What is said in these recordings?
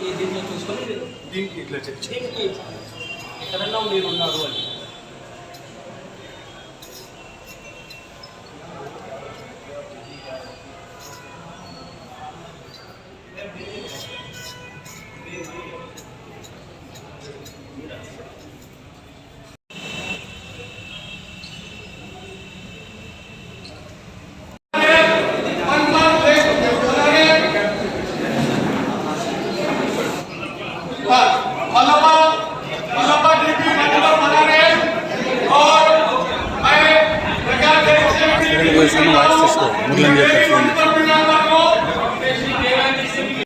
దీంట్లో చూసుకొని దీనికి ఇట్లా. దీనికి ఎక్కడన్నా మీరు ఉన్నారు అని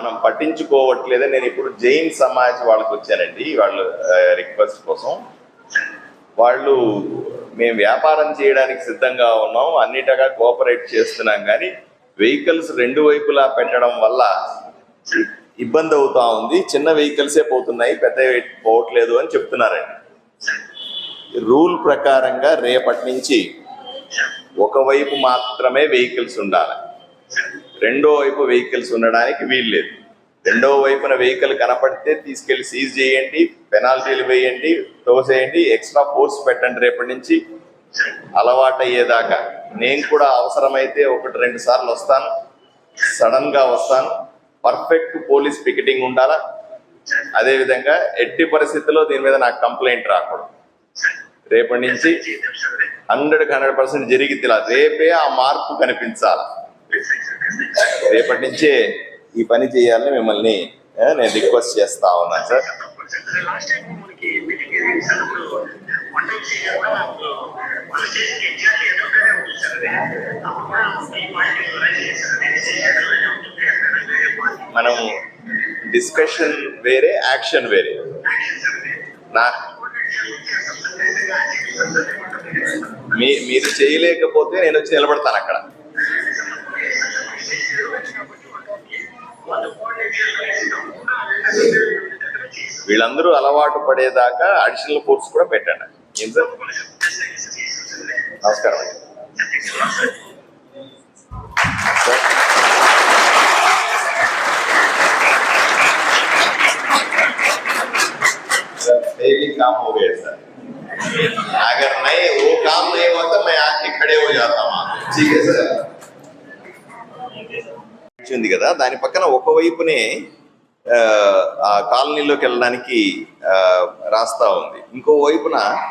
మనం పట్టించుకోవట్లేదని నేను ఇప్పుడు జైన్ సమాజ్ వాళ్ళకి వచ్చానండి వాళ్ళు రిక్వెస్ట్ కోసం. వాళ్ళు మేము వ్యాపారం చేయడానికి సిద్ధంగా ఉన్నాం అన్నిటగా కోఆపరేట్ చేస్తున్నాం కానీ వెహికల్స్ రెండు వైపులా పెట్టడం వల్ల ఇబ్బంది అవుతా ఉంది. చిన్న వెహికల్సే పోతున్నాయి పెద్ద పోవట్లేదు అని చెప్తున్నారండి. రూల్ ప్రకారంగా రేపటి నుంచి ఒకవైపు మాత్రమే వెహికల్స్ ఉండాలి. రెండో వైపు వెహికల్స్ ఉండడానికి వీల్లేదు. రెండో వైపున వెహికల్ కనపడితే తీసుకెళ్ళి సీజ్ చేయండి పెనాల్టీలు వేయండి తోసేయండి ఎక్స్ట్రా ఫోర్స్ పెట్టండి రేపటి నుంచి. అలవాటు అయ్యేదాకా నేను కూడా అవసరమైతే ఒకటి రెండు సార్లు వస్తాను. సడన్గా వస్తాను. పర్ఫెక్ట్ పోలీస్ పికెటింగ్ ఉండాలా? అదేవిధంగా ఎట్టి పరిస్థితుల్లో దీని మీద నాకు కంప్లైంట్ రాకూడదు. రేపటి నుంచి హండ్రెడ్ హండ్రెడ్ పర్సెంట్ జరిగితే ఇలా రేపే ఆ మార్పు కనిపించాలి? రేపటి నుంచే ఈ పని చేయాలని మిమ్మల్ని నేను రిక్వెస్ట్ చేస్తా ఉన్నాను సార్. మనం డిస్కషన్ వేరే యాక్షన్ వేరే. నా మీ మీరు చేయలేకపోతే నేను వచ్చి నిలబడతాను అక్కడ. వీళ్ళందరూ అలవాటు పడేదాకా అడిషనల్ ఫోర్స్ కూడా పెట్టండి ఏం సార్ నమస్కారం అండి సార్ सर डेली काम हो गया सर अगर नहीं वो काम नहीं होता मैं आके खड़े हो जाता वहां ठीक है सर ఉంది కదా దాని పక్కన ఒకవైపునే ఆ, కాలనీలోకి వెళ్ళడానికి రాస్తా ఉంది. ఇంకో వైపున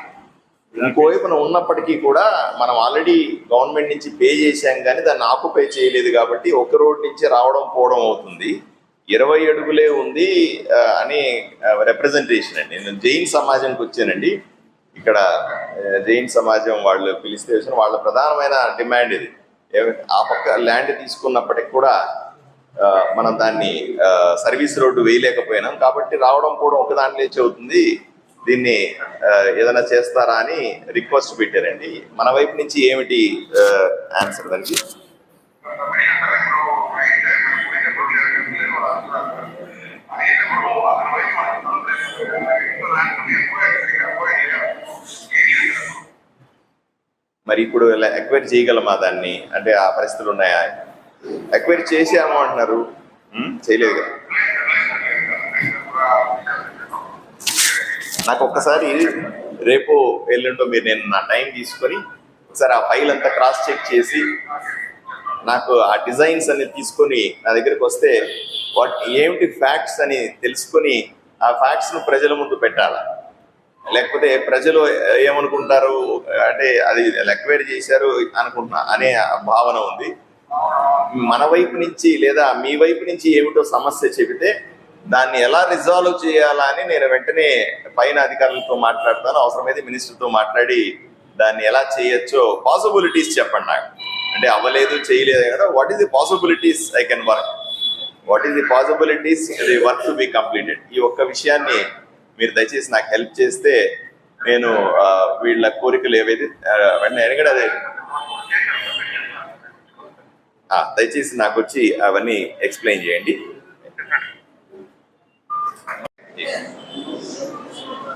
ఇంకో వైపున ఉన్నప్పటికీ కూడా మనం ఆల్రెడీ గవర్నమెంట్ నుంచి పే చేశాం కానీ దాన్ని ఆక్యుపై చేయలేదు కాబట్టి ఒక రోడ్ నుంచి రావడం పోవడం అవుతుంది. ఇరవై అడుగులే ఉంది అని రిప్రజెంటేషన్ అండి. నేను జైన్ సమాజంకి వచ్చానండి. ఇక్కడ జైన్ సమాజం వాళ్ళు పిలిస్తే వాళ్ళ ప్రధానమైన డిమాండ్ ఇది. ఆ పక్క ల్యాండ్ తీసుకున్నప్పటికి కూడా మనం దాన్ని సర్వీస్ రోడ్డు వేయలేకపోయినాం. కాబట్టి రావడం కూడా ఒకదాని దాంట్లో అవుతుంది దీన్ని ఏదైనా చేస్తారా అని రిక్వెస్ట్ పెట్టారండి. మన వైపు నుంచి ఏమిటి ఆన్సర్ దానికి? మరి ఇప్పుడు ఎక్వైర్ చేయగలమా దాన్ని? అంటే ఆ పరిస్థితులు ఉన్నాయా? ఎక్వైర్ చేసాము అంటున్నారు ఉం? చేయలేదు కదా. నాకు ఒక్కసారి రేపు ఎల్లుండో మీరు నేను నా టైం తీసుకొని ఒకసారి ఆ ఫైల్ అంతా క్రాస్ చెక్ చేసి నాకు ఆ డిజైన్స్ అన్ని తీసుకొని నా దగ్గరికి వస్తే వాట్ ఏమిటి ఫ్యాక్ట్స్ అని తెలుసుకొని ఆ ఫ్యాక్ట్స్ను ప్రజల ముందు పెట్టాలా? లేకపోతే ప్రజలు ఏమనుకుంటారు? అంటే అది ఎక్వైర్ చేశారు అనుకుంటున్నా అనే భావన ఉంది. మన వైపు నుంచి లేదా మీ వైపు నుంచి ఏమిటో సమస్య చెబితే దాన్ని ఎలా రిజాల్వ్ చేయాలా అని నేను వెంటనే పైన అధికారులతో మాట్లాడతాను. అవసరమైతే మినిస్టర్తో మాట్లాడి దాన్ని ఎలా చేయొచ్చో పాసిబిలిటీస్ చెప్పండి నాకు. అంటే అవ్వలేదు చేయలేదు కదా what is the possibilities I can work what is the possibilities the work to be completed ఈ ఒక్క విషయాన్ని మీరు దయచేసి నాకు హెల్ప్ చేస్తే నేను వీళ్ళ కోరికలు ఏవైతే వెంటనే ఎందుకంటే అదే దయచేసి నాకు వచ్చి అవన్నీ ఎక్స్ప్లెయిన్ చేయండి.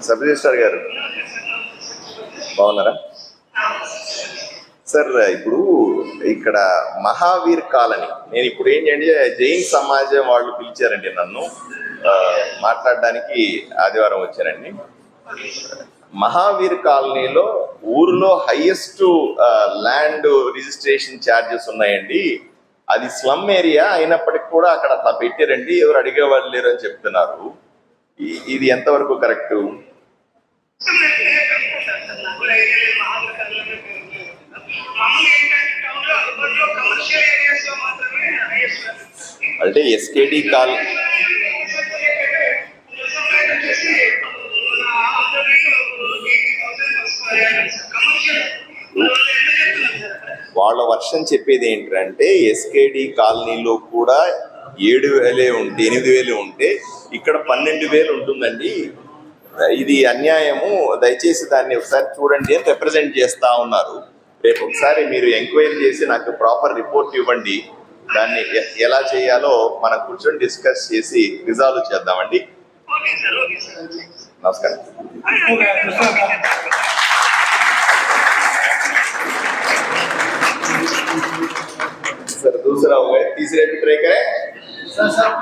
సబ్ రిజిస్ట్రార్ గారు బాగున్నారా? సార్ ఇప్పుడు ఇక్కడ మహావీర్ కాలనీ నేను ఇప్పుడు ఏంటంటే జైన్ సమాజం వాళ్ళు పిలిచారండి నన్ను. మాట్లాడడానికి ఆదివారం వచ్చానండి మహావీర్ కాలనీలో ఊరిలో హైయెస్ట్ ల్యాండ్ రిజిస్ట్రేషన్ ఛార్జెస్ ఉన్నాయండి. అది స్లమ్ ఏరియా అయినప్పటికీ కూడా అక్కడ అట్లా పెట్టారండి. ఎవరు అడిగే వాళ్ళు లేరు అని చెప్తున్నారు. ఇది ఎంతవరకు కరెక్ట్ అంటే ఎస్కేడి కాల్ వాళ్ళ వర్షం చెప్పేది ఏంటంటే ఎస్కేడి కాలనీలో కూడా ఏడు వేలే ఉంటే ఎనిమిది వేలు ఉంటే ఇక్కడ పన్నెండు వేలు ఉంటుందండి. ఇది అన్యాయము. దయచేసి దాన్ని ఒకసారి చూడండి అని రిప్రజెంట్ చేస్తా ఉన్నారు. రేపు ఒకసారి మీరు ఎంక్వైరీ చేసి నాకు ప్రాపర్ రిపోర్ట్ ఇవ్వండి. దాన్ని ఎలా చేయాలో మనం కూర్చొని డిస్కస్ చేసి రిజాల్వ్ చేద్దామండి. నమస్కారం. सर दूसरा हो गया तीसरे भी ट्राई करें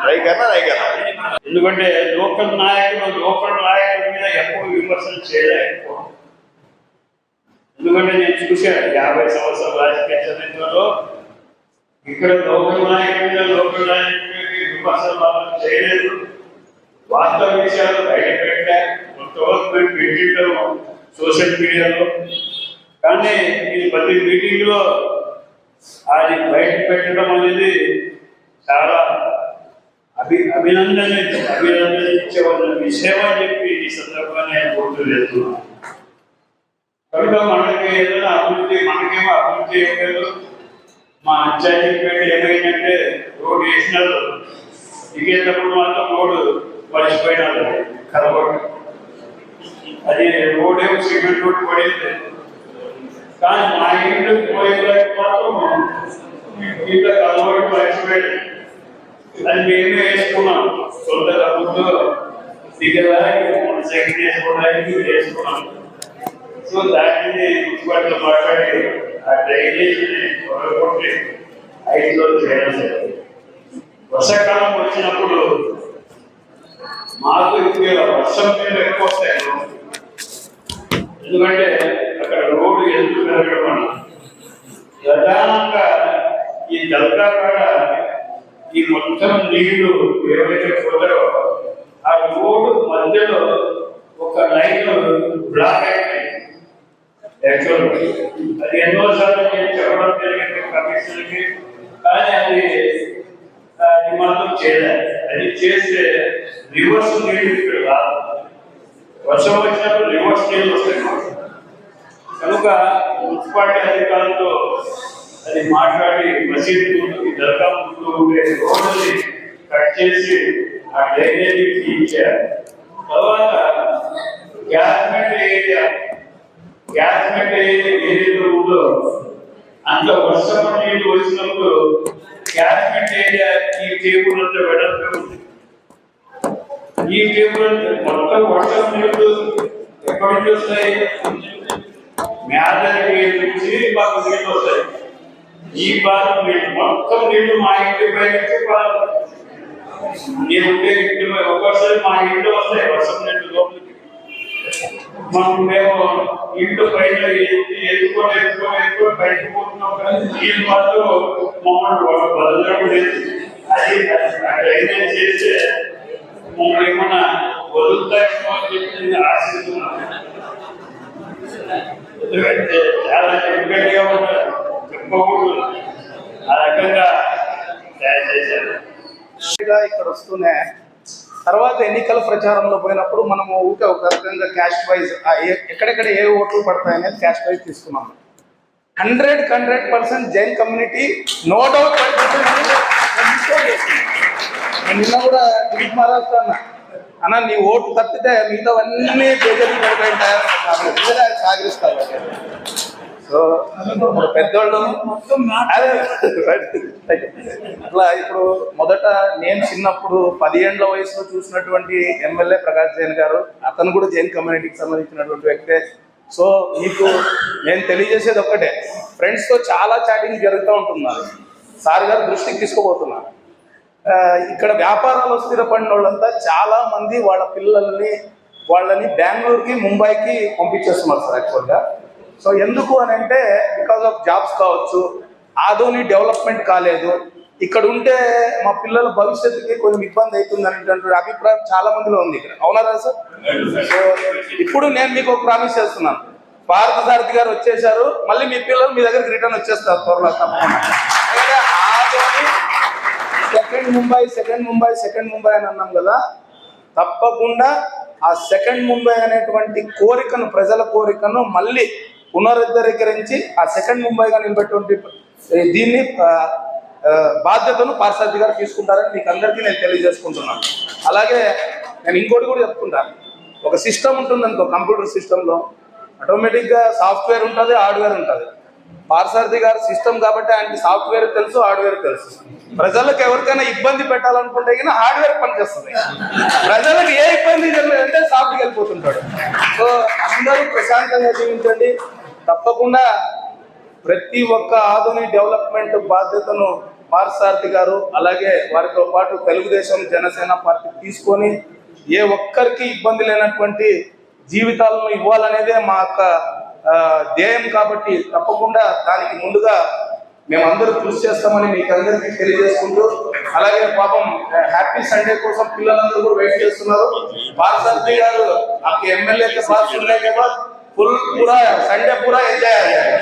ट्राई करना नहीं करना ఎందుకంటే లోకల్ నాయకులు లోకల్ నాయకుల మీద ఎక్కువ విమర్శలు చేయలేదు ఎక్కువ ఎందుకంటే నేను చూశాను యాభై సంవత్సరాల రాజకీయ చరిత్రలో ఇక్కడ లోకల్ నాయకుల మీద లోకల్ నాయకుల మీద విమర్శలు వాళ్ళు చేయలేదు వాస్తవ విషయాలు బయట పెట్టారు కొంతవరకు మేము పెట్టింటాము సోషల్ మీడియాలో కానీ ఇది ప్రతి మీటింగ్ లో అది బయట పెట్టడం అనేది చాలా అభి అభినందన అభినందించే విషయం అని చెప్పి ఈ సందర్భాన్ని నేను గుర్తు చేస్తున్నాను కనుక మనకి ఏదైనా అభివృద్ధి మనకేమో అభివృద్ధి ఏం లేదు. మా అంచాయిపేట ఏమైందంటే రోడ్డు వేసినారు. దిగేటప్పుడు మాత్రం రోడ్డు మర్చిపోయినారు కలవడం అది రోడ్ ఏమో సిమెంట్ రోడ్డు పడింది. కానీ మా ఇంటికి పోయేదానికి మాత్రం ఇంట్లో కలబడి మర్చిపోయాడు అది మేమే వేసుకున్నాం. సొంతగా ముందు దిగడానికి మన సెకండ్ వేసుకోవడానికి వేసుకున్నాం. సో దాన్ని మున్సిపాలిటీలో మాట్లాడి ఆ డ్రైనేజ్ ఐదు రోజులు చేయడం జరిగింది వర్షాకాలం వచ్చినప్పుడు మాకు ఇప్పుడు వర్షం మీద ఎక్కువ వస్తాయి. ఎందుకంటే అక్కడ రోడ్డు ఎందుకు పెరగడం ప్రధానంగా ఈ దళిత కాడ ఈ మొత్తం నీళ్ళు ఏవైతే పోతాయో ఆ రోడ్డు మధ్యలో ఒక లైన్ బ్లాక్ అయిపోయింది. యాక్చువల్ అది ఎన్నో సార్లు నేను చెప్పడం జరిగింది కమిషన్కి కానీ అది అది మాత్రం చేయలేదు. అది చేస్తే రివర్స్ నీళ్ళు ఇక్కడ రాదు. వర్షం వచ్చినప్పుడు రివర్స్ నీళ్ళు వస్తాయి కనుక మున్సిపాలిటీ అధికారులతో అది మాట్లాడి మసీదు దర్గా ముందు ఉండే రోడ్డుని కట్ చేసి ఆ డ్రైనేజీ ఇచ్చారు తర్వాత గ్యాస్మెంట్ ఏరియా గ్యాస్మెంట్ ఏరియా ఏరియా ఉందో అంత వర్షం నీళ్ళు వచ్చినప్పుడు గ్యాస్మెంట్ ఏరియా ఈ టేబుల్ అంతా వెడల్పే ఉంది. ఈ టేబుల్ మొత్తం వర్షం నీళ్ళు ఎక్కడి నుంచి వస్తాయి? మేదరికి నుంచి మాకు నీళ్ళు వస్తాయి ఈ బాధ మొత్తం నీళ్ళు మా ఇంటి పైకి నేను ఉండే ఇంటి ఒక్కోసారి మా ఇంట్లో వస్తాయి వర్షం నీళ్ళు లోపలికి. మనం మేము ఇంట్లో పైన ఎత్తి ఎత్తుకొని ఎత్తుకొని ఎత్తుకొని బయటకు పోతున్నాం కానీ నీళ్ళు మాత్రం మమ్మల్ని వాళ్ళు వదలడం లేదు. అది డ్రైనేజ్ చేస్తే మమ్మల్ని ఏమన్నా వదులుతాయేమో అని చెప్పి ఆశిస్తున్నాను. ఎందుకంటే చాలా ఇబ్బందిగా ఉంటారు చెప్పకూడదు ఆ రకంగా తయారు చేశారు. ఇక్కడ వస్తూనే తర్వాత ఎన్నికల ప్రచారంలో పోయినప్పుడు మనము ఊరికే ఒక రకంగా క్యాష్ వైజ్ ఎక్కడెక్కడ ఏ ఓట్లు పడతాయనేది క్యాష్ వైజ్ తీసుకున్నాం. Hundred hundred percent Jain community no doubt నిన్న కూడా మహారాష్ట్ర అన్న. అన్న నీ ఓటు తప్పితే మిగతావన్నీ బేజరీ పడిపోయింటాయి సాగరిస్తారు సో ఇప్పుడు పెద్దోళ్ళు అదే, అట్లా ఇప్పుడు మొదట నేను చిన్నప్పుడు పదిహేండ్ల వయసులో చూసినటువంటి ఎమ్మెల్యే ప్రకాష్ జైన్ గారు అతను కూడా జైన్ కమ్యూనిటీకి సంబంధించినటువంటి వ్యక్తే. సో మీకు నేను తెలియజేసేది ఒక్కటే ఫ్రెండ్స్తో చాలా చాటింగ్ జరుగుతూ ఉంటుంది నాది. సార్ గారు దృష్టికి తీసుకోబోతున్నారు ఆ, ఇక్కడ వ్యాపారాలు స్థిరపడిన వాళ్ళంతా చాలా మంది వాళ్ళ పిల్లల్ని వాళ్ళని బెంగళూరుకి ముంబైకి పంపించేస్తున్నారు సార్ యాక్చువల్గా సో ఎందుకు అని అంటే బికాస్ ఆఫ్ జాబ్స్ కావచ్చు ఆదోని డెవలప్మెంట్ కాలేదు. ఇక్కడ ఉంటే మా పిల్లల భవిష్యత్తుకి కొంచెం ఇబ్బంది అవుతుంది అనేటువంటి అభిప్రాయం చాలా మందిలో ఉంది ఇక్కడ. అవునా సార్ సో ఇప్పుడు నేను మీకు ఒక ప్రామిస్ చేస్తున్నాను. భారత సారథి గారు వచ్చేసారు మళ్ళీ మీ పిల్లలు మీ దగ్గరికి రిటర్న్ వచ్చేస్తారు త్వరలో తప్పకుండా. Second Mumbai second Mumbai second Mumbai అని అన్నాం కదా తప్పకుండా ఆ సెకండ్ ముంబై అనేటువంటి కోరికను ప్రజల కోరికను మళ్ళీ పునరుద్ధరీకరించి ఆ సెకండ్ ముంబైగా నిలబెట్టువంటి దీన్ని బాధ్యతను పార్సాది గారు తీసుకుంటారని మీకు అందరికీ నేను తెలియజేసుకుంటున్నాను. అలాగే నేను ఇంకోటి కూడా చెప్పుకుంటాను ఒక సిస్టమ్ ఉంటుంది అనుకో కంప్యూటర్ సిస్టంలో. ఆటోమేటిక్గా సాఫ్ట్వేర్ ఉంటుంది హార్డ్వేర్ ఉంటుంది. పార్సారథి గారు సిస్టమ్ కాబట్టి ఆయనకి సాఫ్ట్వేర్ తెలుసు హార్డ్వేర్ తెలుసు. ప్రజలకు ఎవరికైనా ఇబ్బంది పెట్టాలనుకుంటే కానీ హార్డ్వేర్ పనిచేస్తుంది. ప్రజలకు ఏ ఇబ్బంది జరగలేదంటే సాఫ్ట్కి వెళ్ళిపోతుంటాడు. సో అందరూ ప్రశాంతంగా జీవించండి. తప్పకుండా ప్రతి ఒక్క ఆధునిక డెవలప్మెంట్ బాధ్యతను పార్సారథి గారు అలాగే వారితో పాటు తెలుగుదేశం జనసేన పార్టీ తీసుకొని ఏ ఒక్కరికి ఇబ్బంది లేనటువంటి జీవితాలను ఇవ్వాలనేదే మా యొక్క ధ్యేయం కాబట్టి తప్పకుండా దానికి ముందుగా మేమందరూ కృషి చేస్తామని మీకు అందరికీ తెలియజేసుకుంటూ అలాగే పాపం హ్యాపీ సండే కోసం పిల్లలందరూ కూడా వెయిట్ చేస్తున్నారు. బాలసాద్రి గారు నాకు ఎమ్మెల్యేకి బాధ్యత ఫుల్ పూరా సండే పూరా ఎంజాయ్ అయ్యారు.